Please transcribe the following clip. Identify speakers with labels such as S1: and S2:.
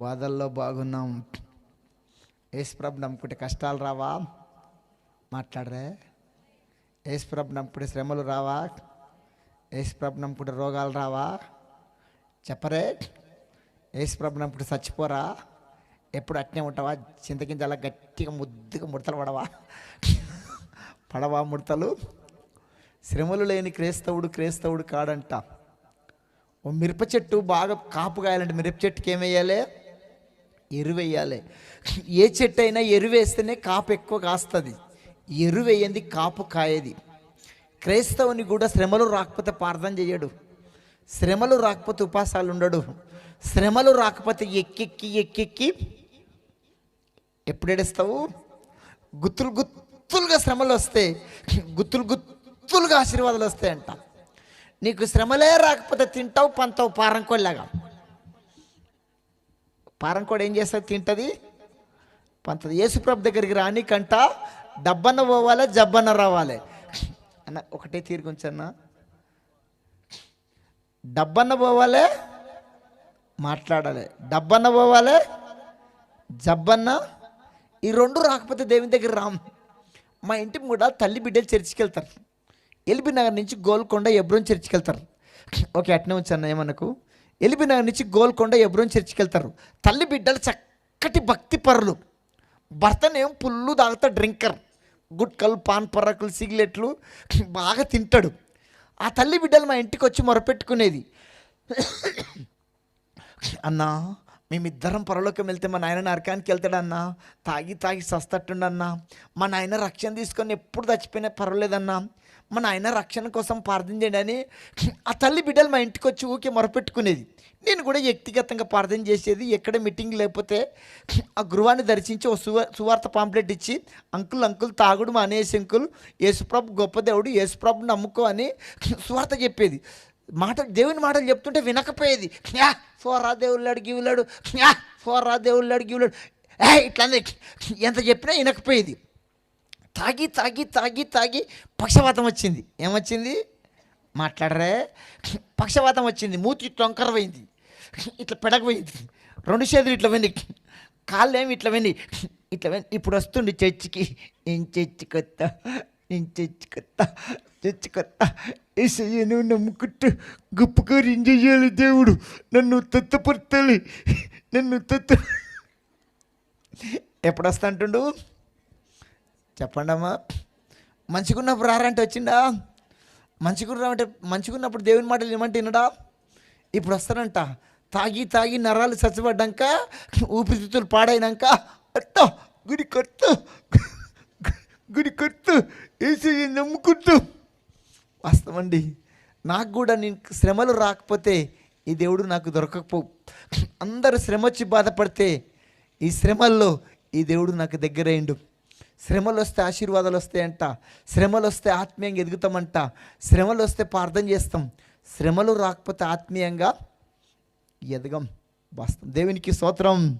S1: బాధల్లో బాగున్నాం. ఏసుప్రభు నమ్ముకుంటే కష్టాలు రావా? మాట్లాడరే. ఏసుప్రభు నమ్ముకుంటే శ్రమలు రావా? ఏసుప్రభు నమ్ముకుంటే రోగాలు రావా? చెప్పరే. ఏసుప్రభు నమ్ముకుంటే చచ్చిపోరా? ఎప్పుడు అట్నే ఉంటావా? చింతకింజ అలా గట్టిగా ముద్దుగా ముడతలు పడవా? పడవా ముడతలు? శ్రమలు లేని క్రైస్తవుడు క్రైస్తవుడు కాడంట. ఓ మిరప చెట్టు బాగా కాపు కాయాలంటే మిరప చెట్టుకి ఏమేయాలి ఎరువేయాలి. ఏ చెట్టు అయినా ఎరువేస్తేనే కాపు ఎక్కువ కాస్తుంది. ఎరువు కాపు కాయది. క్రైస్తవుని కూడా శ్రమలు రాకపోతే ప్రార్థన చేయడు శ్రమలు రాకపోతే ఉపాసాలు ఉండడు శ్రమలు రాకపోతే ఎక్కెక్కి ఎక్కెక్కి ఎప్పుడేడేస్తావు గుత్తులు గుత్తులుగా శ్రమలు వస్తాయి గుత్తులు గుత్తులుగా ఆశీర్వాదాలు వస్తాయంట. నీకు శ్రమలే రాకపోతే తింటావు పంతావు పారం కూడా ఏం చేస్తుంది తింటుంది. పంతది. యేసుప్రభు దగ్గరికి రానికంట డబ్బన్న పోవాలి జబ్బన్న రావాలి. అన్న ఒకటే తీరుకొంచన్న డబ్బన్న పోవాలి మాట్లాడాలి. డబ్బన్న పోవాలి జబ్బన్న. ఈ రెండు రాకపోతే దేవుని దగ్గర రామ్. మా ఇంటి కూడా తల్లి బిడ్డలు చర్చికి వెళ్తారు ఎల్బీ నగర్ నుంచి గోల్కొండ ఎబ్రోన్ చర్చికి వెళ్తారు ఓకే అట్నే ఉంచన్న ఏమనకు? ఎలిబినగర్ నుంచి గోల్కొండ ఎబ్రోన్ చర్చికి వెళ్తారు తల్లి బిడ్డలు చక్కటి భక్తి పరులు. భర్తనేం పుల్లు తాగుతా డ్రింకర్. గుట్కలు పాన్ పర్రకులు సిగరెట్లు బాగా తింటాడు. ఆ తల్లి బిడ్డలు మా ఇంటికి వచ్చి మొరపెట్టుకునేది. అన్నా మేమిద్దరం పరలోకం వెళ్తే మా నాయన నరకానికి వెళ్తాడన్నా. తాగి తాగి సస్తట్టుండన్నా. మా నాయన రక్షణ తీసుకొని ఎప్పుడు చచ్చిపోయినా పర్వాలేదన్నా. మా నాయన రక్షణ కోసం ప్రార్థన చేయండి అని ఆ తల్లి బిడ్డలు మా ఇంటికి వచ్చి ఊకే మొరపెట్టుకునేది. నేను కూడా వ్యక్తిగతంగా ప్రార్థన చేసేది ఎక్కడ మీటింగ్ లేకపోతే ఆ గృహాన్ని దర్శించి ఓ సువ సువార్త పాంప్లెట్ ఇచ్చి అంకుల్ అంకుల్ తాగుడు మా అనేసి అంకుల్ యేసుప్రభు గొప్ప దేవుడు యేసుప్రభు నమ్ముకో అని సువార్త చెప్పేది. మాట దేవుని మాటలు చెప్తుంటే వినకపోయేది. యా ఫోర్రా దేవుళ్ళాడు గివులాడు యా ఫోర్రా దేవుళ్ళాడు గివులాడు ఏ ఇట్లా ఎంత చెప్పినా వినకపోయేది. తాగి తాగి తాగి తాగి పక్షవాతం వచ్చింది. ఏమొచ్చింది? మాట్లాడరే. పక్షవాతం వచ్చింది. మూతి ఇట్లా పోయింది ఇట్లా పెడకపోయింది. రెండు చేతులు ఇట్లా వెండి కాళ్ళు ఏమి ఇట్లా వెండి ఇట్లా వెండి ఇప్పుడు వస్తుండే చర్చికి. నేను చర్చి కొత్త నేను కొత్త చర్చి ఏసయ్యను నువ్వు నమ్ముకుంటూ గొప్పగా ఎంజాయ్ చేయాలి దేవుడు? నన్ను తత్తపరచాలి నన్ను తత్త ఎప్పుడు వస్తా అంటుండు? చెప్పండమ్మా మంచిగున్నప్పుడు రారంటే వచ్చిండా? మంచిగున్నామంటే మంచిగున్నప్పుడు దేవుని మాటలు ఏమంటే వినడా? ఇప్పుడు వస్తానంట తాగి తాగి నరాలు చచ్చబడ్డాక ఊపిరితిత్తులు పాడైనాక అత్త గుడి కొట్టు. గుడి కొట్టు. ఏసీ నమ్ముకుంటూ వాస్తవండి నాకు కూడా నేను శ్రమలు రాకపోతే ఈ దేవుడు నాకు దొరకకపో అందరూ శ్రమ వచ్చి బాధపడితే ఈ శ్రమల్లో ఈ దేవుడు నాకు దగ్గరైండు. శ్రమలు వస్తే ఆశీర్వాదాలు వస్తాయంట శ్రమలు వస్తే ఆత్మీయంగా ఎదుగుతామంట శ్రమలు వస్తే ప్రార్థన చేస్తాం. శ్రమలు రాకపోతే ఆత్మీయంగా ఎదగం. వాస్తవం. దేవునికి స్తోత్రం.